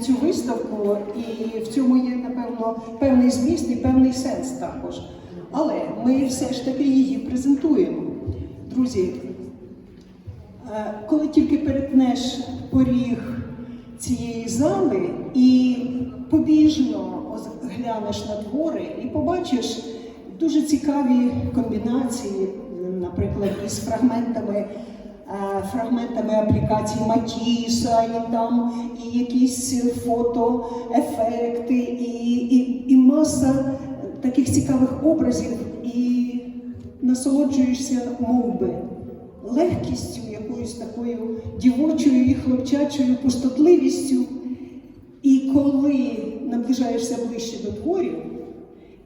цю виставку, і в цьому є, напевно, певний зміст і певний сенс також. Але ми все ж таки її презентуємо. Друзі, е, коли тільки перетнеш поріг цієї зали і побіжно глянеш на твори і побачиш дуже цікаві комбінації, наприклад, із фрагментами, фрагментами аплікації Матіса, і там і якісь фотоефекти, і, і, і маса таких цікавих образів, і насолоджуєшся мов би, легкістю, якоюсь такою дівочою і хлопчачою пустотливістю. І коли наближаєшся ближче до творів,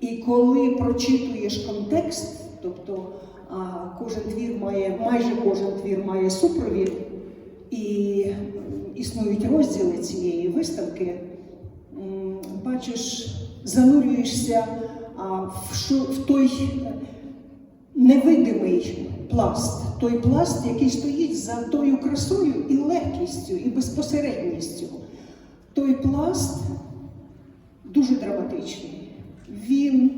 і коли прочитуєш контекст, тобто кожен твір має, майже кожен твір має супровід, і існують розділи цієї виставки, бачиш, занурюєшся в, той невидимий пласт, той пласт, який стоїть за тою красою і легкістю, і безпосередністю. Той пласт дуже драматичний. Він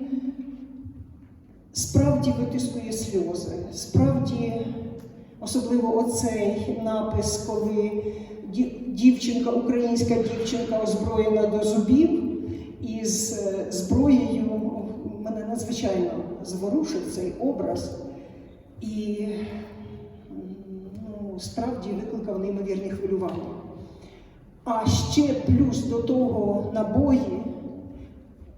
справді витискує сльози, справді, особливо оцей напис, коли дівчинка, українська дівчинка озброєна до зубів із е, зброєю, мене надзвичайно зворушив цей образ. І ну, справді викликав неймовірні хвилювання. А ще плюс до того набої,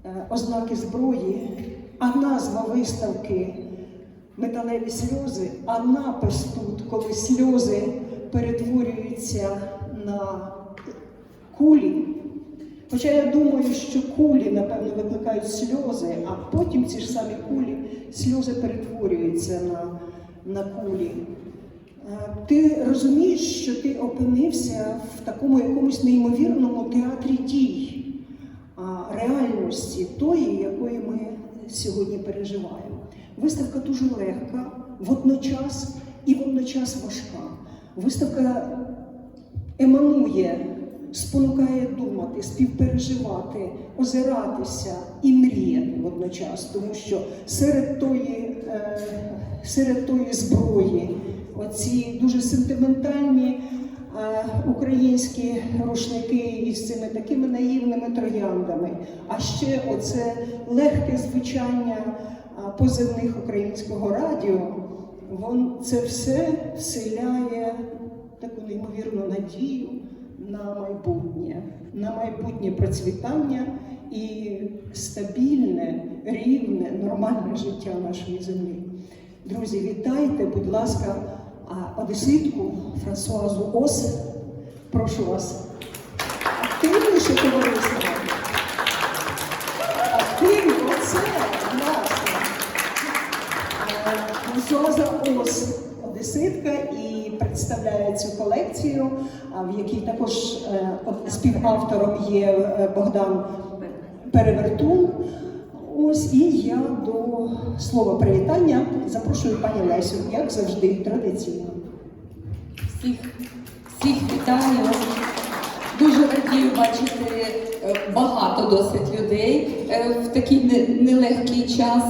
е, ознаки зброї, а назва виставки Металеві сльози, а напис тут, коли сльози перетворюються на кулі. Хоча я думаю, що кулі, напевно, викликають сльози, а потім ці ж самі кулі, сльози перетворюються на, на кулі. Е, Ти розумієш, що ти опинився в такому якомусь неймовірному театрі дій, реальності тої, якої ми сьогодні переживаємо. Виставка дуже легка, водночас і водночас важка. Виставка еманує, спонукає думати, співпереживати, озиратися і мріяти водночас, тому що серед тої, е, серед тої зброї, оці дуже сентиментальні українські рушники із цими такими наївними трояндами, а ще оце легке звучання позивних українського радіо, вон це все вселяє таку неймовірну надію на майбутнє, на майбутнє процвітання і стабільне, рівне, нормальне життя нашої землі. Друзі, вітайте, будь ласка, одеситку Франсуазу Ос. Прошу вас. Активніше товариство. Активні, оце. Франсуаза Ос, одеситка, і представляє цю колекцію, в якій також е, співавтором є е, Богдан Перевертун. Ось і я до слова привітання запрошую пані Лесю, як завжди, традиційно. Всіх, всіх вітаю. Дуже радію бачити е, багато досить людей е, в такий нелегкий час.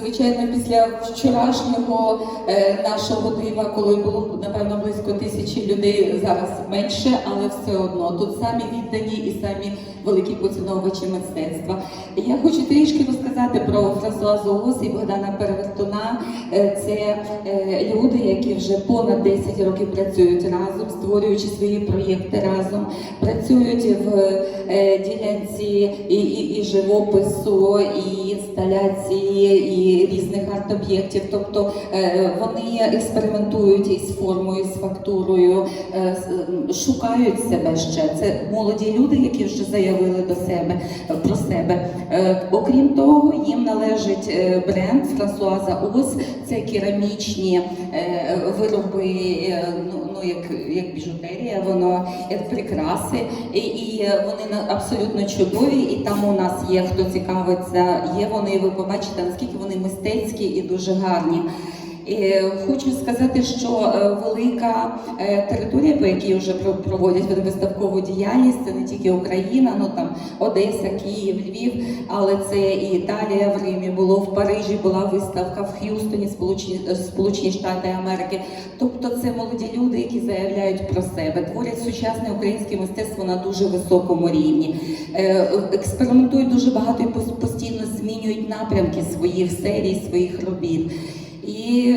Звичайно, після вчорашнього е, нашого дива, коли було напевно близько тисячі людей, зараз менше, але все одно тут самі віддані і самі великі поціновувачі мистецтва. Я хочу трішки розказати про Франсуазу Ос і Богдана Перевертуна. Е, Це е, люди, які вже понад 10 років працюють разом, створюючи свої проєкти разом, працюють в ділянці і, і, і живопису, і інсталяції, і різних арт-об'єктів. Тобто е, вони експериментують із формою, з фактурою, е, шукають себе ще. Це молоді люди, які вже заявили до себе про себе. Е, Окрім того, їм належить е, бренд Франсуаза Ос. Це керамічні е, вироби, е, ну, ну як, як біжутерія, воно як прикраси, і, і вони абсолютно чудові. І там у нас є хто цікавиться. Є вони, ви побачите, наскільки вони мистецькі і дуже гарні. Хочу сказати, що е, велика е, територія, по якій вже про- проводять виставкову діяльність, це не тільки Україна, ну там Одеса, Київ, Львів, але це і Італія в Римі було в Парижі. Була виставка в Х'юстоні, Сполучені е, Сполучені Штати Америки. Тобто, це молоді люди, які заявляють про себе, творять сучасне українське мистецтво на дуже високому рівні, експериментують дуже багато і постійно змінюють напрямки своїх серій, своїх робіт. І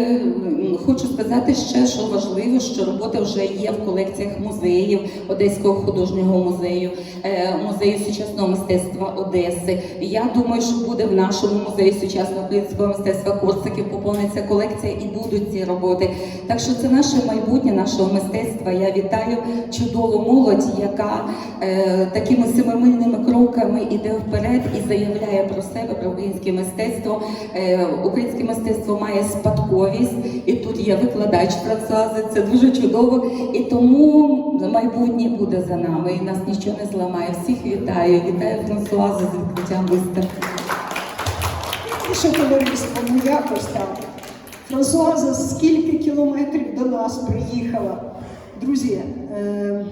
хочу сказати ще, що важливо, що робота вже є в колекціях музеїв Одеського художнього музею, е, музею сучасного мистецтва Одеси. Я думаю, що буде в нашому музеї сучасного українського мистецтва Корсаків поповниться колекція і будуть ці роботи. Так що це наше майбутнє нашого мистецтва. Я вітаю чудову молодь, яка е, такими семимильними кроками іде вперед і заявляє про себе, про українське мистецтво. Е, українське мистецтво має спадковість, і тут є викладач Франсуази, це дуже чудово. І тому майбутнє буде за нами, і нас нічого не зламає. Всіх вітаю, вітаю Франсуазу з відкриттям виставки. І що товариство, ну якось там. Франсуаза скільки кілометрів до нас приїхала. Друзі, е,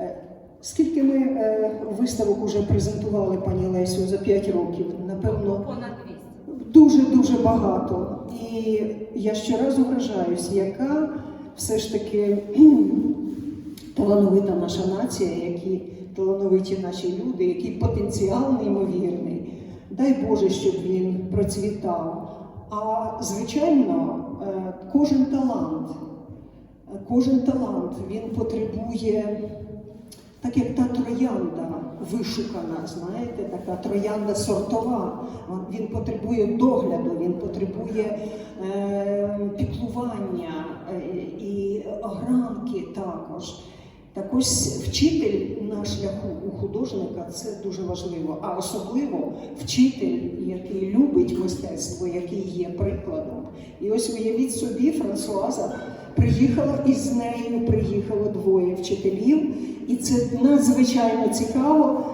е, скільки ми е, виставок уже презентували пані Лесю за 5 років? Напевно, Понад 200. Дуже-дуже багато. І я щоразу вражаюсь, яка все ж таки талановита наша нація, які талановиті наші люди, який потенціал неймовірний. Дай Боже, щоб він процвітав. А звичайно, е, кожен талант, кожен талант він потребує так як та троянда вишукана, знаєте, така троянда сортова. Він потребує догляду, він потребує е, піклування е, і огранки також. Так ось вчитель на шляху у художника це дуже важливо, а особливо вчитель, який любить мистецтво, який є прикладом. І ось уявіть собі, Франсуаза приїхала із нею приїхало двоє вчителів, і це надзвичайно цікаво,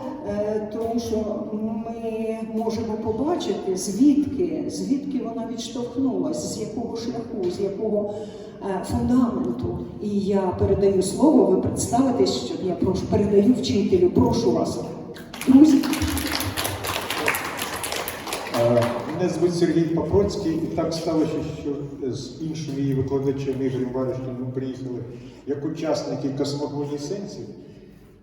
тому що ми можемо побачити, звідки, звідки вона відштовхнулася, з якого шляху, з якого е, фундаменту. І я передаю слово, ви представитесь, щоб я прошу, передаю вчителю, прошу вас. Друзі, Е, Мене звуть Сергій Папроцький, і так сталося, що з іншими її викладачами Ігорем Варишком ми приїхали як учасники космогонії сенсів.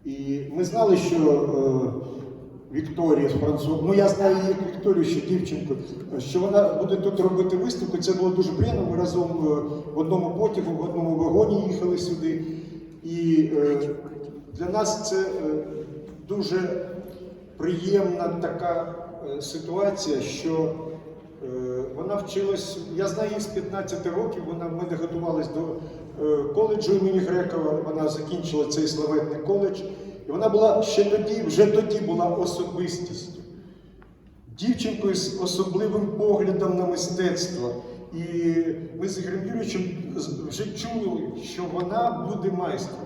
І ми знали, що е, Вікторія з Француз, ну я знаю її Вікторію, ще дівчинку, що вона буде тут робити виставку. Це було дуже приємно. Ми разом е, в одному потягу, в одному вагоні їхали сюди. І е, для нас це е, дуже приємна така е, ситуація, що е, вона вчилась, я знаю її з 15 років, вона в мене готувалась до коледжу імені Грекова, вона закінчила цей славетний коледж, і вона була ще тоді, вже тоді була особистістю. Дівчинкою з особливим поглядом на мистецтво. І ми з Ігорем Юрійовичем вже чули, що вона буде майстром.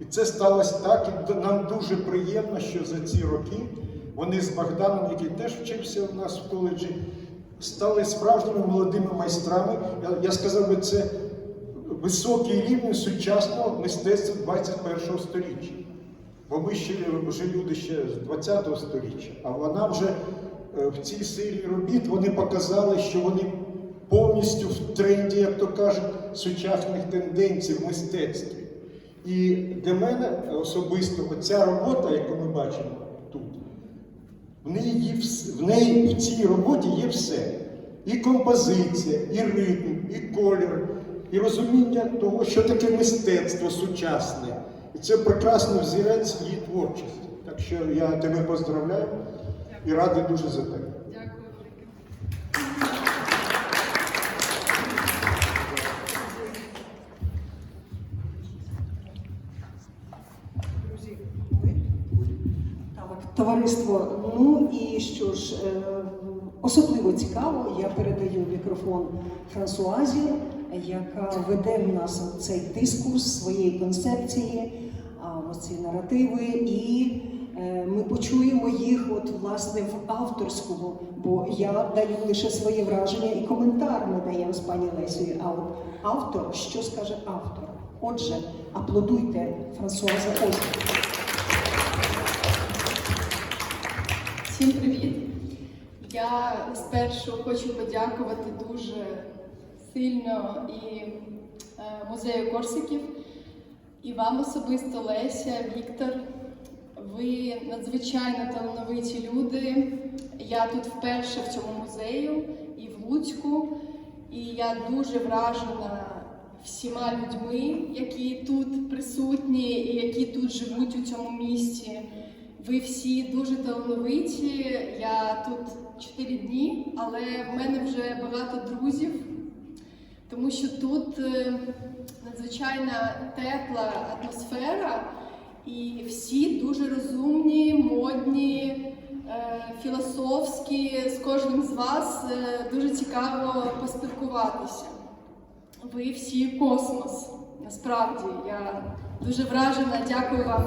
І це сталося так, і нам дуже приємно, що за ці роки вони з Богданом, який теж вчився у нас в коледжі, стали справжніми молодими майстрами. Я сказав би, це високий рівень сучасного мистецтва 21 століття. Бо ми ще вже люди ще з 20-го століття, а вона вже е, в цій серії робіт вони показали, що вони повністю в тренді, як то кажуть, сучасних тенденцій в мистецтві. І для мене особисто оця робота, яку ми бачимо тут, в неї, в неї в цій роботі є все. І композиція, і ритм, і колір, і розуміння того, що таке мистецтво сучасне. І це прекрасний взірець її творчості. Так що я тебе поздравляю і радий дуже за тебе. Так, товариство. Ну і що ж, е, особливо цікаво, я передаю мікрофон Франсуазі, яка веде в нас цей дискурс своєї концепції, ці наративи. І е, ми ми почуємо їх от власне в авторському, бо я даю лише своє враження і коментар надаємо з пані Лесією. А от автор, що скаже автор? Отже, аплодуйте Франсуаза Ольга. Всім привіт! Я спершу хочу подякувати дуже сильно і е, музею Корсиків, і вам особисто Леся, Віктор. Ви надзвичайно талановиті люди. Я тут вперше в цьому музею і в Луцьку, і я дуже вражена всіма людьми, які тут присутні і які тут живуть у цьому місті. Ви всі дуже талановиті. Я тут 4 дні, але в мене вже багато друзів, тому що тут е, надзвичайна тепла атмосфера, і всі дуже розумні, модні, е, філософські. З кожним з вас е, дуже цікаво поспілкуватися. Ви всі космос. Насправді я дуже вражена. Дякую вам.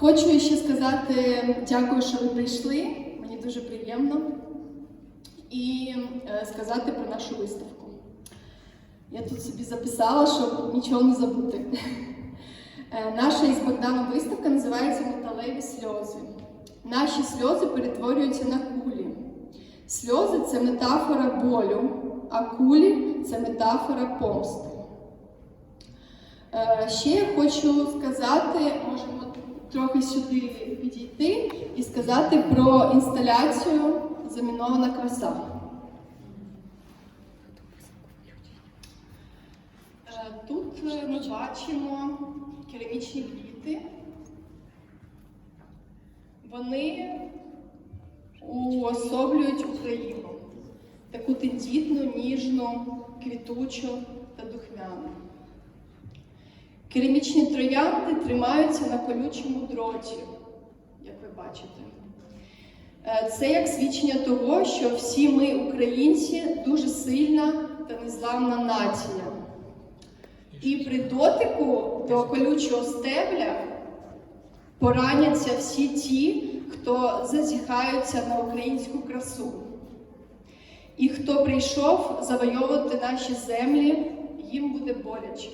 Хочу ще сказати дякую, що ви прийшли. Мені дуже приємно. І е, сказати про нашу виставку. Я тут собі записала, щоб нічого не забути. Е, Наша із Богданом виставка називається Металеві сльози. Наші сльози перетворюються на кулі. Сльози це метафора болю, а кулі це метафора помсти. Е, Ще я хочу сказати, можемо трохи сюди підійти і сказати про інсталяцію Замінована краса. Е, Тут ми бачимо керамічні квіти. Вони уособлюють Україну. Таку тендітну, ніжну, квітучу. Керамічні троянди тримаються на колючому дроті, як ви бачите. Е, Це як свідчення того, що всі ми, українці, дуже сильна та незламна нація. І при дотику до колючого стебля пораняться всі ті, хто зазіхаються на українську красу. І хто прийшов завойовувати наші землі, їм буде боляче.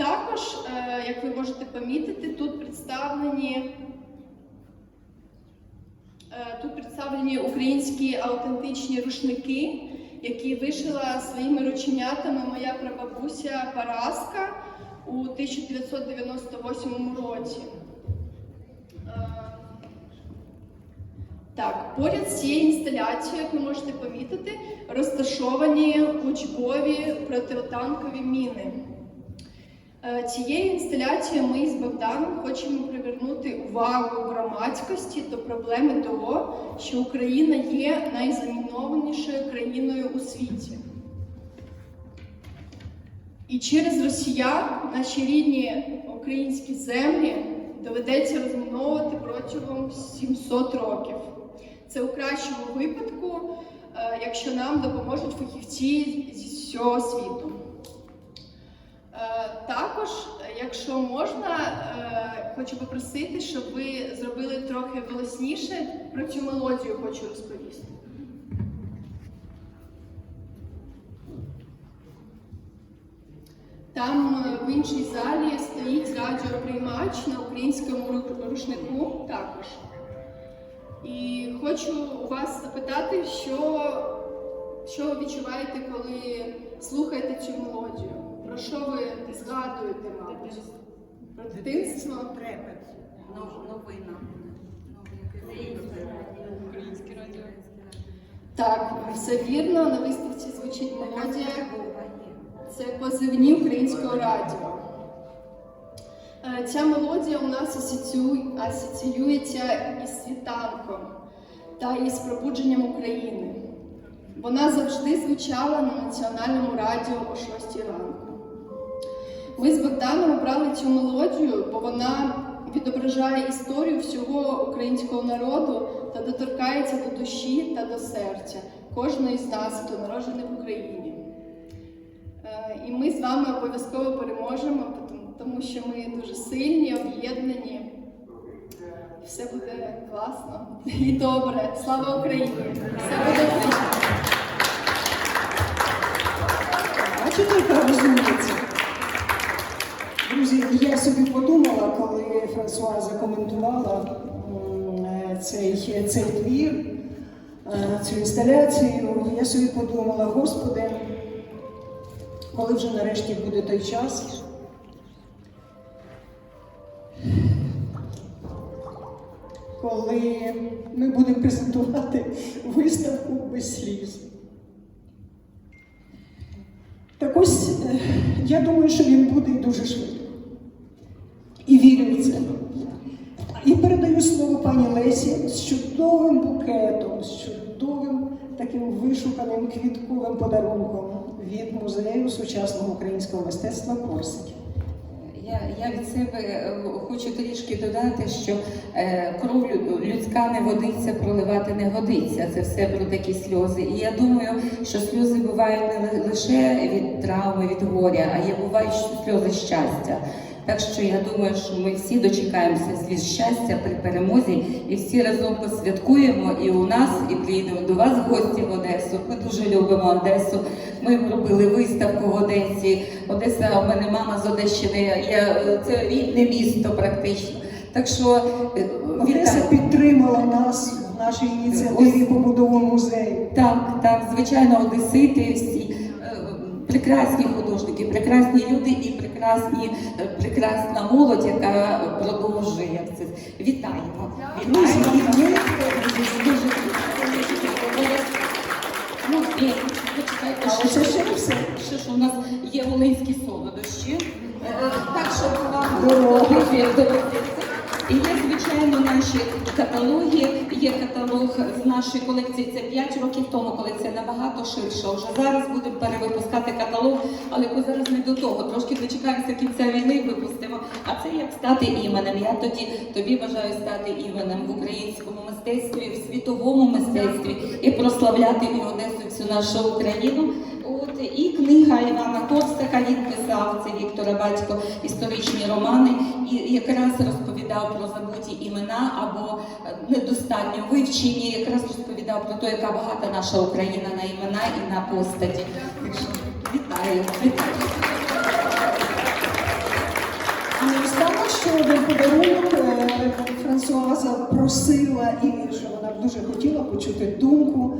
Також, е, як ви можете помітити, тут представлені, е, тут представлені українські аутентичні рушники, які вишила своїми рученятами моя прабабуся Параска у 1998 році. Е, Так, поряд з цією інсталяцією, як ви можете помітити, розташовані учбові протитанкові міни. Е, Цією інсталяцією ми з Богданом хочемо привернути увагу громадськості до проблеми того, що Україна є найзамінованішою країною у світі. І через росіян наші рідні українські землі доведеться розміновувати протягом 700 років. Це у кращому випадку, е, якщо нам допоможуть фахівці зі всього світу. Також, якщо можна, е, хочу попросити, щоб ви зробили трохи голосніше про цю мелодію хочу розповісти. Там е, в іншій залі стоїть радіоприймач на українському рушнику також. І хочу у вас запитати, що, що ви відчуваєте, коли слухаєте цю мелодію? Про що ви згадуєте, мабуть? Про дитинство? Новина. Так, все вірно. На виставці звучить мелодія. Це позивні українського радіо. Е, Ця мелодія у нас асоціюється із світанком та із пробудженням України. Вона завжди звучала на національному радіо о 6 ранку. Ми з Богданом обрали цю мелодію, бо вона відображає історію всього українського народу та доторкається до душі та до серця кожної з нас, хто народжений в Україні. Е, І з вами обов'язково переможемо, тому- що ми дуже сильні, об'єднані. Все буде класно і добре. Слава Україні! Все буде Україна! Яка розумниця? Друзі, я собі подумала, коли Франсуаза коментувала е, цей, цей твір, е, цю інсталяцію, я собі подумала, Господи, коли вже нарешті буде той час, коли ми будемо презентувати виставку без сліз. Так ось е, я думаю, що він буде дуже швидко. І вірю в це. І передаю слово пані Лесі з чудовим букетом, з чудовим таким вишуканим квітковим подарунком від музею сучасного українського мистецтва Корсики. Я, я від себе е, хочу трішки додати, що е, кров людська не водиться, проливати не годиться. Це все про такі сльози. І я думаю, що сльози бувають не лише від травми, від горя, а є бувають сльози щастя. Так що я думаю, що ми всі дочекаємося сліз щастя при перемозі і всі разом посвяткуємо і у нас, і приїдемо до вас в гості в Одесу. Ми дуже любимо Одесу. Ми робили виставку в Одесі. Одеса, у мене мама з Одещини. Я це рідне місто практично. Так що е, Одеса вітаю. підтримала нас в нашій ініціативі побудову музею. Так, так, звичайно, одесити всі прекрасні художники, прекрасні люди і прекрасні, е, прекрасна молодь, яка продовжує це. Вітаємо. Друзі, Вітаємо. Дуже Ну, і що це ще все. У нас є волинські солодощі. Е, Так що вам дорогі. Є, звичайно, наші каталоги. Є каталог з нашої колекції. Це 5 років тому колекція набагато ширша. Вже зараз будемо перевипускати каталог, але зараз не до того. Трошки дочекаємося кінця війни, випустимо. А це як стати іменем. Я тоді тобі бажаю стати іменем в українському мистецтві, в світовому мистецтві і прославляти і Одесу всю нашу Україну. От і книга Івана Товстака він писав, це Віктора Батько, історичні романи, і якраз розповідав про забуті імена або е, недостатньо вивчені, якраз розповідав про те, яка багата наша Україна на імена і на постаті. Вітаю, вітаю. Останнє ще подарунок. Е, Франсуаза просила і що вона дуже хотіла почути думку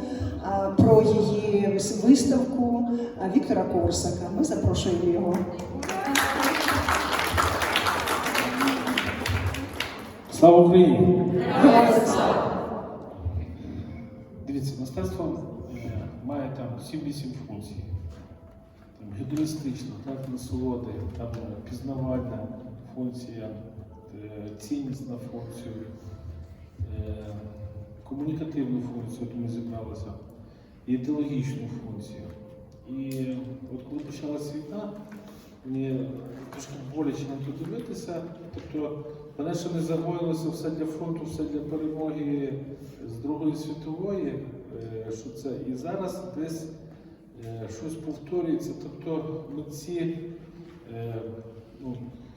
про її виставку Віктора Корсака. Ми запрошуємо його. Слава Україні! Дивіться, мистецтво е, має там 7-8 функцій. Там, гедоністична, так, насолоди, там, е, пізнавальна функція, е, ціннісна функція, комунікативну функцію, от ми зібралися, ідеологічну функцію. І от коли почалася війна, мені трошки боляче на то дивитися. Тобто мене ще не загоїлося все для фронту, все для перемоги з Другої світової, е, що це і зараз десь е, щось повторюється. Тобто митці е, ну,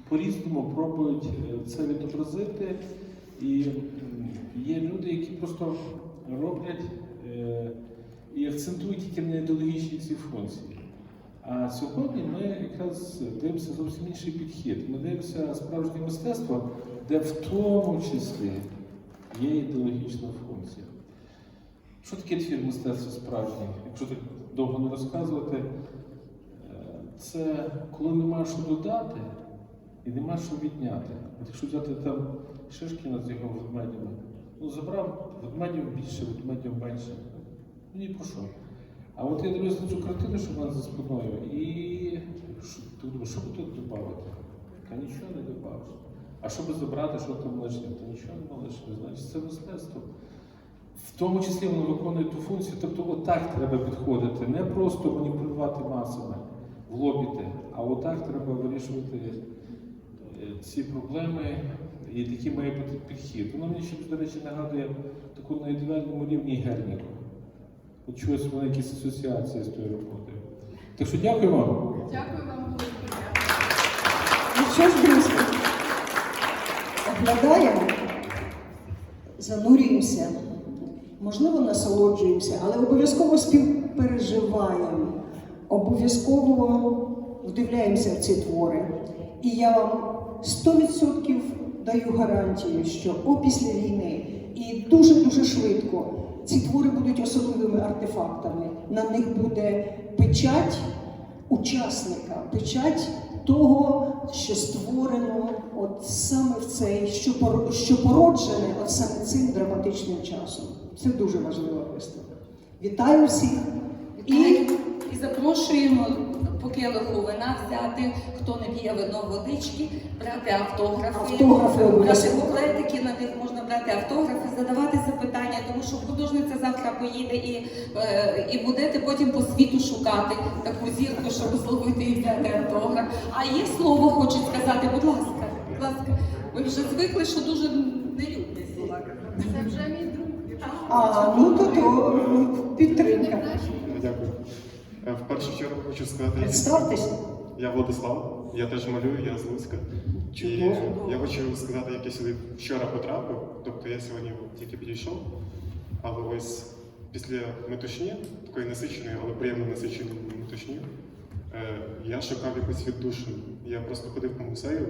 по-різному пробують це відобразити. І є люди, які просто роблять і акцентують тільки на ідеологічні ці функції. А сьогодні ми якраз дивимося зовсім інший підхід. Ми дивимося справжнє мистецтво, де в тому числі є ідеологічна функція. Що таке твір мистецтва справжній? Якщо так довго не розказувати, е, це коли нема що додати і нема що відняти. От якщо взяти там Шишкіна з його ведмедями, ну забрав ведмедів більше, ведмедів менше. Ну ні про що. А от я дивлюся на цю картину, що в мене за спиною, і що, ти думаєш, що тут додати? Та нічого не додавиш. А що би забрати, що там лишнє? Та нічого не лишнє. Значить, це мистецтво. В тому числі воно виконує ту функцію, тобто отак треба підходити, не просто маніпулювати масами, влобіти, а отак треба вирішувати е, ці проблеми, і такий має бути підхід. Воно мені ще, до речі, нагадує таку на ідеальному рівні Герніку. От чогось в мене якісь асоціації з тою роботою. Так що дякую вам. Дякую вам Що ж, друзі, оглядаємо, занурюємося, можливо, насолоджуємося, але обов'язково співпереживаємо, обов'язково вдивляємося в ці твори. І я вам 100% даю гарантію, що опісля війни і дуже-дуже швидко ці твори будуть особливими артефактами. На них буде печать учасника, печать того, що створено от саме в цей, що, поро- породжене от саме цим драматичним часом. Це дуже важлива виставка. Вітаю всіх І, і запрошуємо по келиху вина взяти, хто не п'є вино водички, брати автографи, Автографи обов'язково. буклетики, на них можна брати автографи, задавати запитання, тому що художниця завтра поїде і, е, і будете потім по світу шукати таку зірку, щоб зловити і взяти автограф. А є слово, хочу сказати, будь ласка, будь ласка. Ви вже звикли, що дуже не люблять слова. Це вже мій друг. а, ну то, то підтримка. Е, В першу чергу хочу сказати, Представтеся. я Владислав, я теж малюю, я з Луцька. І я хочу сказати, як я сюди вчора потрапив, тобто я сьогодні тільки підійшов, але ось після метушні, такої насиченої, але приємно насиченої метушні, е, я шукав якусь віддушину. Я просто ходив по музею,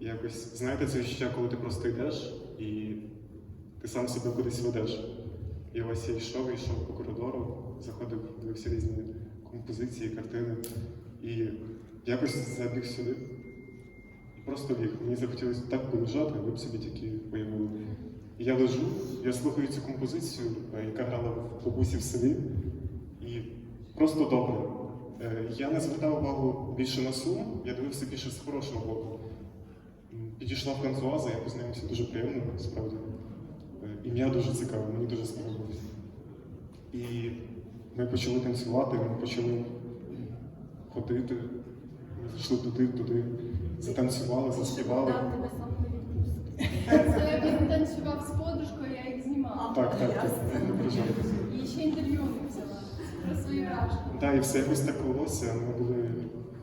і якось, знаєте, це відчуття, коли ти просто йдеш і ти сам себе кудись ведеш. І ось я йшов, йшов по коридору, заходив, дивився різні композиції, картини. І якось забіг сюди. І просто ліг. Мені захотілося так полежати, ви б собі тільки уявили. І я лежу, я слухаю цю композицію, е, яка грала в бабусі в селі. І просто добре. Е, Я не звертав увагу більше на сум, я дивився більше з хорошого боку. Підійшла Франсуаза, я познайомився дуже приємно, справді. Ім'я дуже цікаве, мені дуже сподобалось. І ми почали танцювати, ми почали ходити. Ми зайшли туди, туди, затанцювали, заспівали. Це він танцював з подружкою, я їх знімала. Так, так, так. І ще інтерв'ю не взяла про свої враження. Так, і все якось так велося. Ми були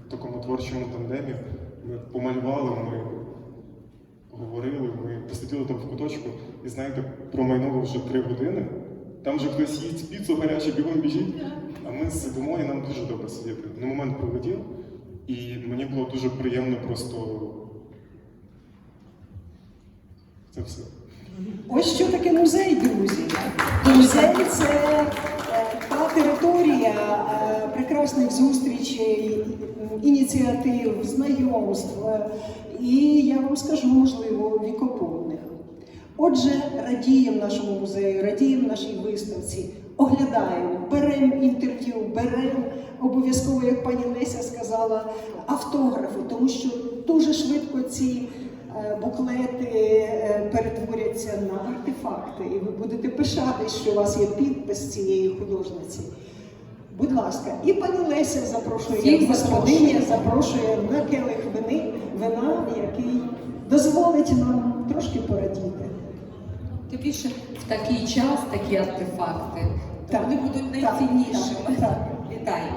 в такому творчому тандемі. Ми помалювали, ми говорили, ми посиділи там в куточку і знаєте, промайнуло вже три години. Там вже хтось їсть піцу гарячу, бігом біжить. А ми сидимо і нам дуже добре сидіти. На момент пролетів, і мені було дуже приємно просто. Це все. Ось що таке музей, друзі. Музей це територія е, прекрасних зустрічей, ініціатив, знайомств. е, І я вам скажу, можливо, вікоповних. Отже, радіємо нашому музею, радіємо нашій виставці, оглядаємо, беремо інтерв'ю, беремо обов'язково, як пані Леся сказала, автографи, тому що дуже швидко ці е, буклети е, перетворяться на артефакти, і ви будете пишатись, що у вас є підпис цієї художниці. Будь ласка, і пані Леся запрошує як господиня, запрошує на келих вини, вина, який дозволить нам трошки порадіти. Тим більше в такий час такі артефакти, Так. вони будуть найціннішими. так, так. Вітаю.